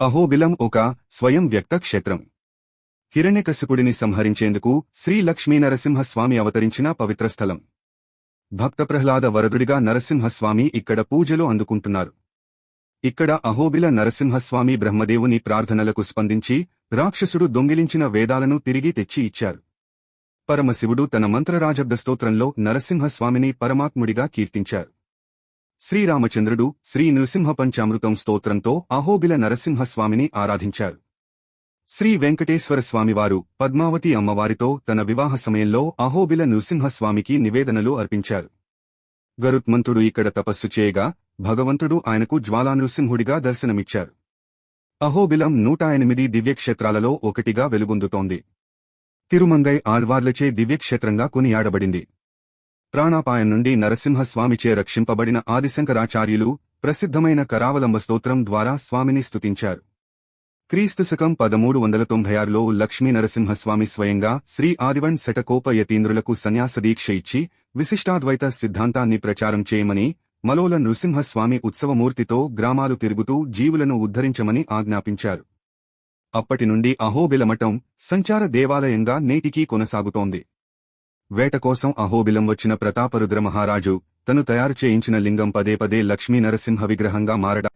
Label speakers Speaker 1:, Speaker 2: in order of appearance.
Speaker 1: అహోబిలం ఒక స్వయం వ్యక్త క్షేత్రం. హిరణ్యకశిపుడిని సంహరించేందుకు శ్రీలక్ష్మీ నరసింహస్వామి అవతరించిన పవిత్ర స్థలం. భక్త ప్రహ్లాద వరదుడిగా నరసింహస్వామి ఇక్కడ పూజలు అందుకుంటున్నారు. ఇక్కడ అహోబిల నరసింహస్వామి బ్రహ్మదేవుని ప్రార్థనలకు స్పందించి రాక్షసుడు దొంగిలించిన వేదాలను తిరిగి తెచ్చి ఇచ్చారు. పరమశివుడు తన మంత్రరాజబ్ద స్తోత్రంలో నరసింహస్వామిని పరమాత్ముడిగా కీర్తించారు. శ్రీరామచంద్రుడు శ్రీ నృసింహ పంచామృతం స్తోత్రంతో అహోబిల నరసింహస్వామిని ఆరాధించారు. శ్రీ వెంకటేశ్వర స్వామివారు పద్మావతి అమ్మవారితో తన వివాహ సమయంలో అహోబిల నృసింహస్వామికి నివేదనలు అర్పించారు. గరుత్మంతుడు ఇక్కడ తపస్సు చేయగా భగవంతుడు ఆయనకు జ్వాలానృసింహుడిగా దర్శనమిచ్చారు. అహోబిలం నూట ఎనిమిది దివ్యక్షేత్రాలలో ఒకటిగా వెలుగొందుతోంది. తిరుమంగై ఆళ్వార్లచే దివ్యక్షేత్రంగా కొనియాడబడింది. ప్రాణాపాయం నుండి నరసింహస్వామిచే రక్షింపబడిన ఆదిశంకరాచార్యులు ప్రసిద్ధమైన కరావలంబ స్తోత్రం ద్వారా స్వామిని స్తుతించారు. క్రీస్తు శకం పదమూడు వందల తొంభై ఆరులో లక్ష్మీ నరసింహస్వామి స్వయంగా శ్రీ ఆదివన్ శటకోప యతీంద్రులకు సన్యాస దీక్ష ఇచ్చి విశిష్టాద్వైత సిద్ధాంతాన్ని ప్రచారం చేయమని మలోల నృసింహస్వామి ఉత్సవమూర్తితో గ్రామాలు తిరుగుతూ జీవులను ఉద్ధరించమని ఆజ్ఞాపించారు. అప్పటి నుండి అహోబిలమఠం సంచార దేవాలయంగా నేటికీ కొనసాగుతోంది. వేట కోసం అహోబిలం వచ్చిన ప్రతాపరుద్ర మహారాజు తను తయారు చేయించిన లింగం పదే పదే లక్ష్మీ నరసింహ విగ్రహంగా మారడా.